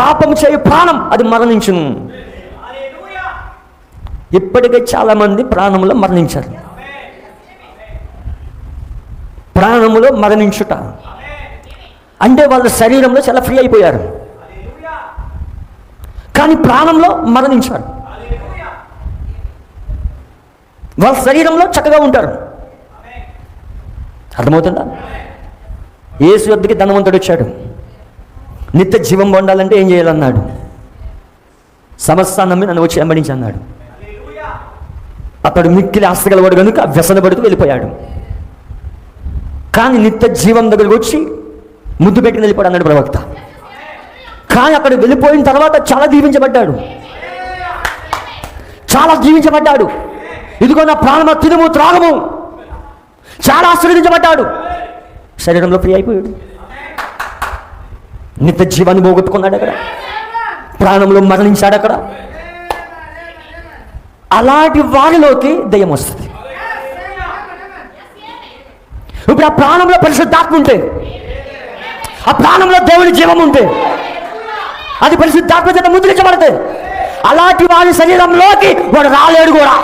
పాపం చేయు ప్రాణం అది మరణించును. ఇప్పటికే చాలామంది ప్రాణంలో మరణించారు. ప్రాణములో మరణించుట. అంటే వాళ్ళ శరీరంలో చాలా ఫ్రీ అయిపోయారు. కానీ ప్రాణంలో మరణించారు. వాళ్ళ శరీరంలో చక్కగా ఉంటారు. అర్థమవుతుందా? ఏసు వద్దకి ధనవంతుడు వచ్చాడు. నిత్య జీవం పొందాలంటే ఏం చేయాలన్నాడు? సమస్త నమ్మి నన్ను వచ్చి వెంబడించి అన్నాడు అతడు మిక్కిలి ఆస్తిగలవాడు కనుక వ్యసనపడుతూ వెళ్ళిపోయాడు. కానీ నిత్య జీవం దగ్గరకు వచ్చి ముద్దు పెట్టి వెళ్ళిపోయాడు అన్నాడు ప్రవక్త. కానీ అక్కడ వెళ్ళిపోయిన తర్వాత చాలా దీవించబడ్డాడు. చాలా జీవించబడ్డాడు ఇదిగో నా ప్రాణమ తినుము త్రాగము. చాలా ఆశీర్వదించబడ్డాడు. శరీరంలో ఫ్రీ అయిపోయాడు. నిత్య జీవాన్ని పోగొట్టుకున్నాడు అక్కడ. ప్రాణంలో మరణించాడు అక్కడ. అలాంటి వారిలోకి దయ్యం వస్తుంది. ఇప్పుడు ఆ ప్రాణంలో పరిశుద్ధాత్మ ఉంటే ఆ ప్రాణంలో దేవుని జీవం ఉంటే అది పరిశుద్ధాత్మ చేత ముద్రించబడితే అలాంటి వారి శరీరంలోకి వాడు రాలేడు కూడా.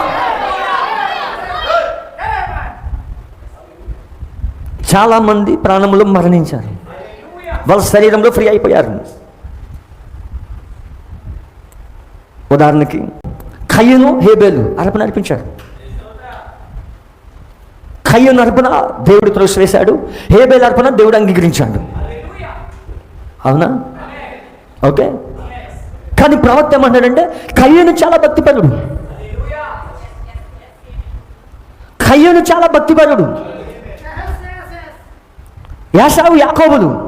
చాలామంది ప్రాణంలో మరణించారు. వాళ్ళ శరీరంలో ఫ్రీ అయిపోయారు. ఉదాహరణకి కయ్యను హేబేలు అర్పణ అర్పించారు కయ్యను అర్పణ దేవుడు త్రోసివేశాడు హేబేలు అర్పణ దేవుడు అంగీకరించాడు. అవునా? ఓకే? కానీ ప్రవక్త ఏమంటాడంటే కయ్యను చాలా భక్తిపరుడు. కయ్యను చాలా భక్తిపరుడు. యాసావు యాకోబులు.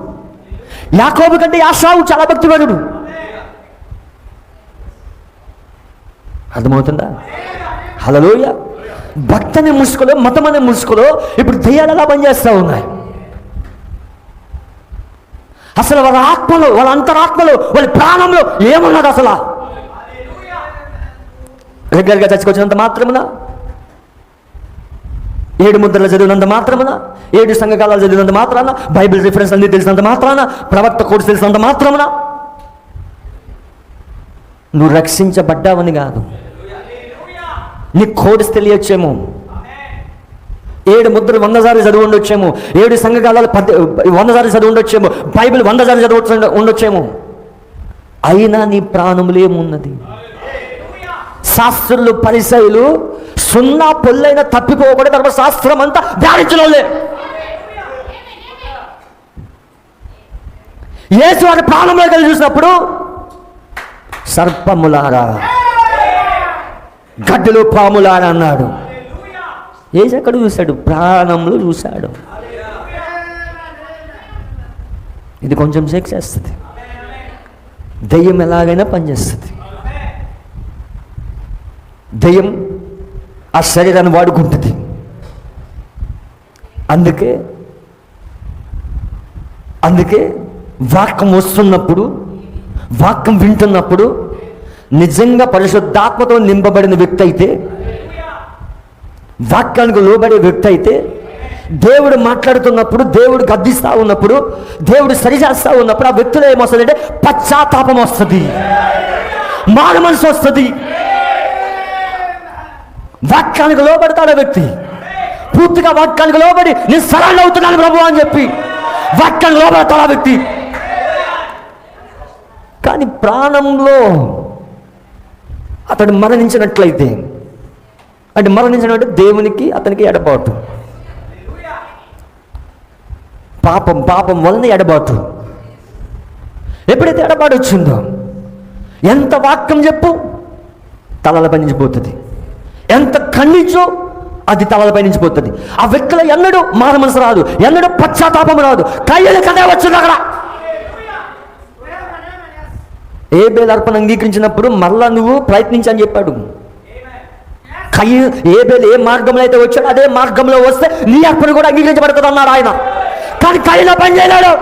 యాకోబు కంటే యాసావు చాలా భక్తిపరుడు. అర్థమవుతుందా? హలలోయ భక్తి అనే ముసుగులో మతం అనే ముసుగులో ఇప్పుడు దయ్యాలు ఎలా పనిచేస్తూ ఉన్నాయి. అసలు వాళ్ళ ఆత్మలో వాళ్ళ అంతరాత్మలో వాళ్ళ ప్రాణంలో ఏమున్నది అసలు? దగ్గరగా చచ్చికొచ్చినంత మాత్రమున? ఏడు ముద్రలు చదివినంత మాత్రమున? ఏడు సంఘకాలాలు చదివినంత మాత్రాన బైబిల్ రిఫరెన్స్ అన్ని తెలిసినంత మాత్రాన ప్రవక్త కోర్సు తెలిసినంత మాత్రాన నువ్వు రక్షించబడ్డావని కాదు. నీ కోడ్స్ తెలియచ్చేమో. ఏడు ముద్రలు వంద సార్లు చదివి ఉండొచ్చేమో. ఏడు సంఘకాలాలు పది వంద సార్లు చదివి ఉండొచ్చేమో. బైబిల్ వంద సార్లు చదివి ఉండొచ్చేమో. అయినా నీ ప్రాణములేమున్నది శాస్త్రులు పరిసయులు సున్నా పొల్లైన తప్పిపోకూడదు తర్వాత శాస్త్రం అంతా లేదు యేసు వారి ప్రాణంలో కలిసి చూసినప్పుడు సర్పములారా గడ్డలు పాములారా అన్నాడు. ఏసు ఎక్కడ చూశాడు? ప్రాణంలో చూశాడు. ఇది కొంచెం సెక్స్ చేస్తుంది. దయ్యం ఎలాగైనా పనిచేస్తుంది. దయ్యం ఆ శరీరాన్ని వాడుకుంటుంది. అందుకే అందుకే వాక్యం వస్తున్నప్పుడు వాక్యం వింటున్నప్పుడు నిజంగా పరిశుద్ధాత్మతో నింపబడిన వ్యక్తి అయితే వాక్యానికి లోబడే వ్యక్తి అయితే దేవుడు మాట్లాడుతున్నప్పుడు దేవుడు గద్దిస్తూ ఉన్నప్పుడు దేవుడు సరిచేస్తూ ఉన్నప్పుడు ఆ వ్యక్తిలో ఏమొస్తుందంటే పశ్చాత్తాపం వస్తుంది. మాన మనసు వస్తుంది. వాక్యానికి లోబడతాడు ఆ వ్యక్తి. పూర్తిగా వాక్యానికి లోబడి నేను సరళ అవుతున్నాను ప్రభు అని చెప్పి వాక్యానికి లోబడతాడు ఆ వ్యక్తి. కానీ ప్రాణంలో అతడు మరణించినట్లయితే అంటే మరణించినట్టు దేవునికి అతనికి ఎడబాటు. పాపం పాపం వలన ఎడబాటు. ఎప్పుడైతే ఎడబాటు వచ్చిందో ఎంత వాక్యం చెప్పు తలల పనించిపోతుంది ఎంత ఖండించో అది తలల పయనించిపోతుంది ఆ వ్యక్తుల ఎన్నడూ మార మనసు రాదు ఎన్నడూ పశ్చాత్తాపం రాదు. కయ్యలు కదే వచ్చింది అక్కడ. ఏ బేలు అర్పణ అంగీకరించినప్పుడు మరలా నువ్వు ప్రయత్నించని చెప్పాడు. కయ్య ఏ బేలు ఏ మార్గంలో అయితే వచ్చాడో అదే మార్గంలో వస్తే నీ అర్పణ కూడా అంగీకరించబడుతుంది అన్నాడు ఆయన. కానీ కయ్యలో పని చేయలేడు.